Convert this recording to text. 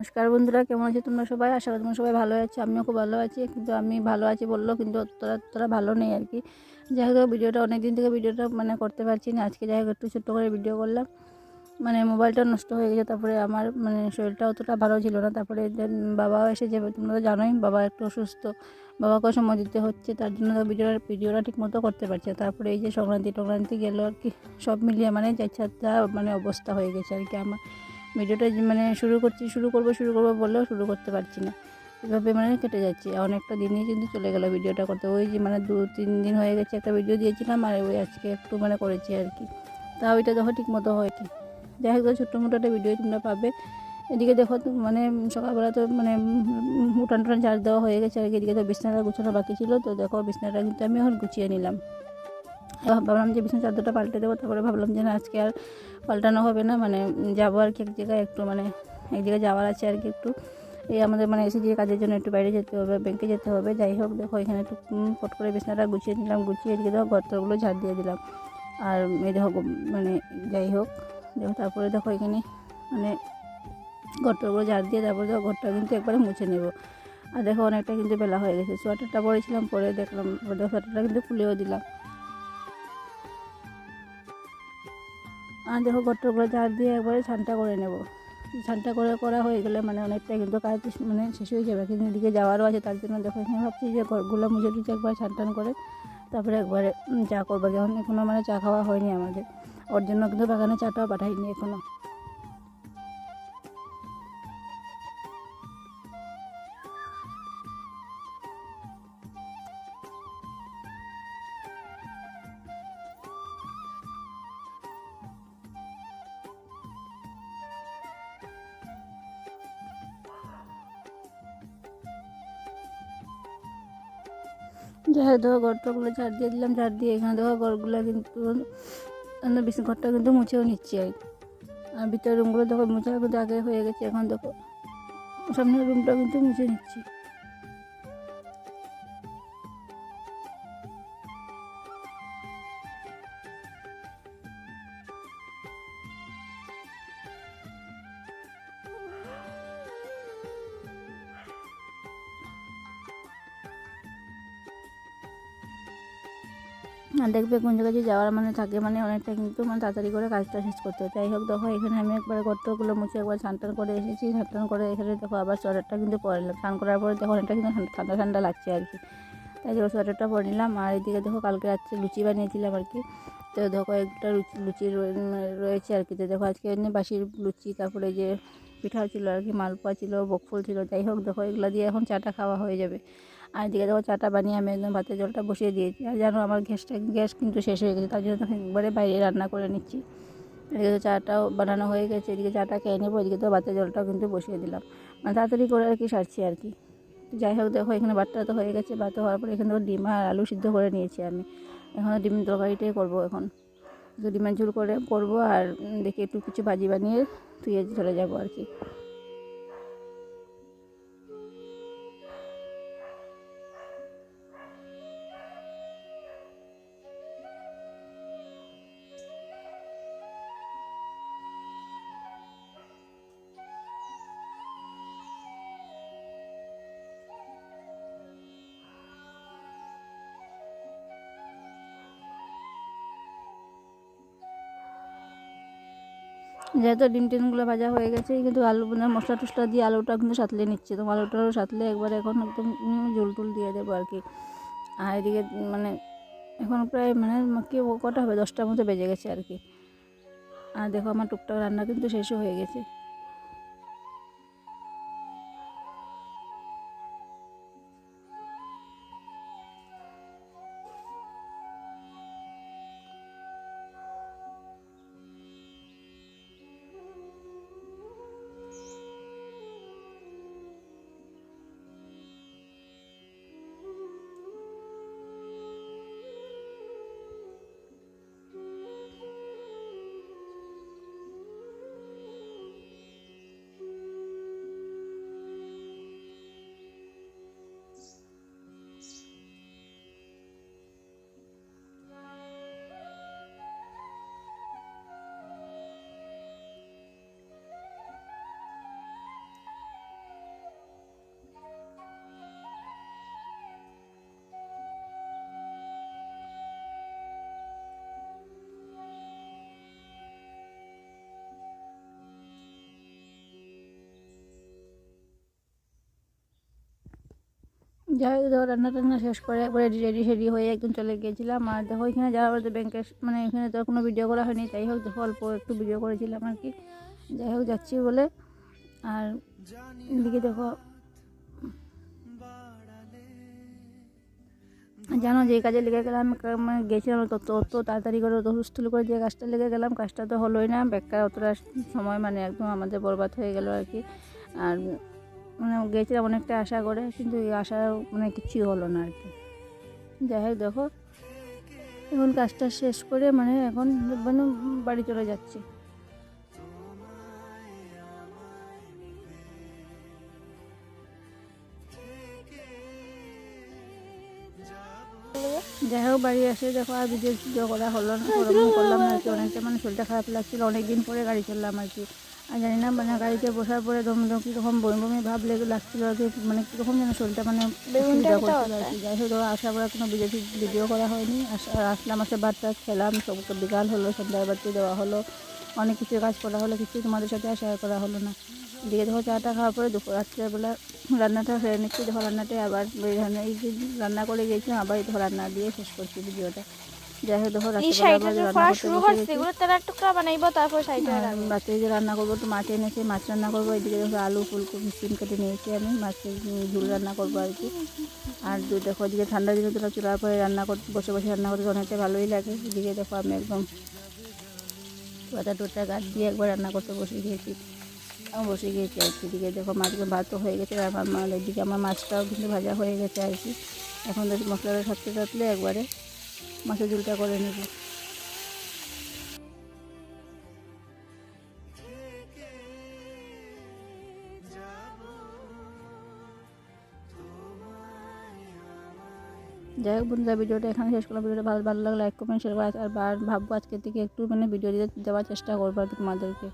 নমস্কার বন্ধুরা, কেমন আছো তোমরা সবাই? আশা করি তোমরা সবাই ভালো আছো, আমিও খুব ভালো আছি। কিন্তু আমি ভালো আছি বলল কিন্তু তোরা তোরা ভালো নেই আর কি। যাই হোক ভিডিওটা অনেক দিন থেকে ভিডিওটা মানে করতে পারছি না। আজকে যাই হোক একটু ছোট্ট করে ভিডিও করলাম। মানে মোবাইলটা নষ্ট হয়ে গেছে, তারপরে আমার মানে শরীরটা অতটা ভালো ছিল না। তারপরে বাবাও এসে যাবে তোমরা তো জানোই, বাবা একটু অসুস্থ। বাবাকেও সময় দিতে হচ্ছে, তার জন্য তো ভিডিওটা ভিডিওটা ঠিক মতো করতে পারছে। তারপরে এই যে সংক্রান্তি টংক্রান্তি গেল আর কি, সব মিলিয়ে মানে যা মানে অবস্থা হয়ে গেছে আর কি আমার। ভিডিওটা মানে শুরু করছি, শুরু করব শুরু করব বললেও শুরু করতে পারছি না। এভাবে মানে কেটে যাচ্ছে। অনেকটা দিনই কিন্তু চলে গেল ভিডিওটা করতে। ওই যে মানে দু, তিন দিন হয়ে গেছে একটা ভিডিও দিয়েছিলাম আর ওই আজকে একটু মানে করেছি আর কি। তা ওইটা দেখো ঠিক মতো হয়নি। যাই হোক, ছোট্ট মোটো একটা ভিডিও তোমরা পাবে। এদিকে দেখো মানে সকালবেলা তো মানে উঠান টুটান চার্জ দেওয়া হয়ে গেছে। আর কি এদিকে তো বিছনাটা গুছানো বাকি ছিল। তো দেখো বিছনাটা কিন্তু আমি এখন গুছিয়ে নিলাম। ভাবলাম যে বিছানা চাদরটা পাল্টে দেবো, তারপরে ভাবলাম যে না, আজকে আর পাল্টানো হবে না মানে যাব আর কি এক জায়গায় একটু মানে এক জায়গায় যাওয়ার আছে আর কি একটু। এই আমাদের মানে এসে যে কাজের জন্য একটু বাইরে যেতে হবে ব্যাংকে যেতে হবে, যাই হোক, দেখো এখানে একটু ফট করে বিছনাটা গুছিয়ে নিলাম, গুছিয়ে এদিকে দেখো গর্তগুলো ঝাড় দিয়ে দিলাম। আর এই দেখো মানে যাই হোক, দেখো তারপরে দেখো এখানে মানে গর্তগুলো ঝাড় দিয়ে তারপরে দেখো ঘরটা কিন্তু একবারে মুছে নেব। আর দেখো অনেকটা কিন্তু বেলা হয়ে গেছে, সোয়েটারটা পরেছিলাম, পরে দেখলাম, দেখো সোয়েটারটা কিন্তু খুলেও দিলাম। আর দেখো গট্টরগুলো ঝাড় দিয়ে একবারে ছানটা করে নেব। ছানটা করে করা হয়ে গেলে মানে অনেকটা কিন্তু কাজ মানে শেষ হয়ে যাবে। কিন্তু এদিকে যাওয়ারও আছে, তার জন্য দেখো এখানে ভাবছি যে ঘরগুলো মুছে টুছে একবার ছান টান করে তারপরে একবারে চা করব। যখন এখনও মানে চা খাওয়া হয়নি আমাদের। ওর জন্য কিন্তু বাগানে চাটাও পাঠাইনি এখনও যাই হোক ঘরটাগুলো ঝাড় দিয়ে দিলাম, ঝাড় দিয়ে এখানে দেখো ঘরগুলো কিন্তু বেশি ঘরটা কিন্তু মুছেও নিচ্ছি আর। আর ভিতরের রুমগুলো দেখো, মুছে কিন্তু আগে হয়ে গেছে, এখন দেখো, সামনের রুমটা কিন্তু মুছে নিচ্ছি দেখবে কোন জায়গায় যাওয়ার মানে থাকে মানে অনেকটা কিন্তু মানে তাড়াতাড়ি করে কাজটা শেষ করতে হয়। যাই হোক, দেখো, এখানে আমি একবার গর্তগুলো মুছে একবার স্নান করে এসেছি। স্নান করে এখানে দেখো আবার সোয়েটারটা কিন্তু পরে নিলাম। স্নান করার পরে দেখো অনেকটা কিন্তু ঠান্ডা- ঠান্ডা লাগছে আর কি। তাই দেখো সোয়েটারটা পরে নিলাম। আর এদিকে দেখো কালকে রাত্রে লুচি বানিয়েছিলাম আর কি। তো দেখো একটা লুচি লুচি রয়েছে আর কি। তো দেখো আজকে এমনি বাসির লুচি, তারপরে যে পিঠাও ছিল আর কি, মালপোয়া ছিল বকফুল ছিল। যাই হোক, দেখো এগুলো দিয়ে এখন চাটা খাওয়া হয়ে যাবে। আর এদিকে দেখো চাটা বানিয়ে আমি একদম ভাতের জলটা বসিয়ে দিয়েছি। আর জানো আমার গ্যাসটা গ্যাস কিন্তু শেষ হয়ে গেছে, তার জন্য একবারে বাইরে রান্না করে নিচ্ছি। এদিকে তো চাটাও বানানো হয়ে গেছে, এদিকে চাটা খেয়ে নেব, এদিকে তো ভাতের জলটাও কিন্তু বসিয়ে দিলাম। মানে তাড়াতাড়ি করে আর কি সারছি আর কি। যাই হোক দেখো, এখানে ভাতটা তো হয়ে গেছে, ভাত হওয়ার পরে এখানে ডিম আর আলু সিদ্ধ করে নিয়েছি আমি। এখন ডিম তরকারিটাই করব এখন। তো ডিমের ঝোল করে, করব আর দেখি একটু কিছু ভাজি বানিয়ে ধুয়ে চলে যাব আর কি। যেহেতু ডিম টিমগুলো ভাজা হয়ে গেছে, কিন্তু আলু মশলা টশলা দিয়ে আলুটা কিন্তু সাতলে নিচ্ছে। তো আলুটাও সাতলে একবার এখন একদম জল টুল দিয়ে দেবো আর কি। আর এদিকে মানে এখন প্রায় মানে কি কটা হবে? দশটার মতো বেজে গেছে আর কি। আর দেখো আমার টুকটাক রান্না কিন্তু শেষও হয়ে গেছে। যাই হোক রান্না টান্না শেষ করে একবারে রেডি রেডি হয়ে একদম চলে গিয়েছিলাম আর দেখো, এখানে যাওয়ার পরে ব্যাংকের মানে এখানে তো কোনো ভিডিও করা হয়নি, তাই হোক, দেখো, অল্প একটু ভিডিও করেছিলাম আর কি। যাই হোক, যাচ্ছি বলে। আর এদিকে দেখো, জানো যে কাজে লেগে গেলাম মানে গেছিলাম তত অত তাড়াতাড়ি করে অত করে যে কাজটা লেগে গেলাম, কাজটা তো হলোই না। বেকার অতটা সময় মানে একদম আমাদের বরবাদ হয়ে গেল আর কি। আর মানে গেছিলাম অনেকটা আশা করে, কিন্তু এই আশা মানে কিছুই হলো না আর কি। যাই হোক দেখো, এখন কাজটা শেষ করে মানে এখন মানে বাড়ি চলে যাচ্ছি। যাই হোক, বাড়ি এসে দেখো আর ভিডিও ভিডিও করা হলো না করলাম না আর কি। অনেকটা মানে শরীরটা খারাপ লাগছিল অনেক দিন পরে গাড়ি চললাম আর কি। আর জানি না মানে গাড়িতে বসার পরে দম দম কীরকম বমি বমি ভাব লেগে লাগছিল আর কি মানে কীরকম যেন শরীরটা মানে অসুবিধা করছিল আর কি। যাই হোক আশা করা কোনো ভিডিও ভিডিও করা হয়নি। আস- আর আসলাম আসে বাচ্চা খেলাম সবকে বিকাল হলো সন্ধ্যায় বাড়তে দেওয়া হলো। অনেক কিছু কাজ করা হলো কিছুই তোমাদের সাথে আর শেয়ার করা হলো না। এদিকে দেখো চাটা খাওয়ার পরে দুপুর রাত্রেবেলা রান্নাটা সেরে নিচ্ছি। দেখো রান্নাটা আবার এই রান্না এই রান্না করে গিয়েছিলাম আবার এই দেখো রান্না দিয়ে শেষ করছি ভিডিওটা যাই হোক দেখো রান্না শুরু বসে করছে তারা টুকরা বানাইবো তারপর সাইডে আর রাত্রে যে রান্না করব তো মাছ এনেছে মাছ রান্না করব এদিকে দেখো আলু ফুলকপি সিম কেটে নিয়েছি আমি মাছের ঝুল রান্না করব আর কি। আর দেখো এদিকে ঠান্ডা দিনে তোরা চুলার পরে রান্না করতে বসে বসে রান্না করতে অনেকটা ভালোই লাগে। এদিকে দেখো আমি একদম পাতা টোটা গাছ দিয়ে একবার রান্না করতে বসে গিয়েছি। আমি বসে গিয়েছি আর কি। এদিকে দেখো মাছগুলো ভাতও হয়ে গেছে আর আমার এদিকে আমার মাছটাও কিন্তু ভাজা হয়ে গেছে আর কি। এখন তো মশলাটা সাথে সাথে একবারে মাছের ঝুলটা করে নেব। যাই হোক বন্ধুরা, ভিডিওটা এখানে শেষ করলাম। ভিডিওটা ভালো ভালো লাগলে লাইক কমেন্ট শেয়ার আর বার ভাববো আজকে থেকে একটু মানে ভিডিও দিতে দেওয়ার চেষ্টা করব আর কি তোমাদেরকে।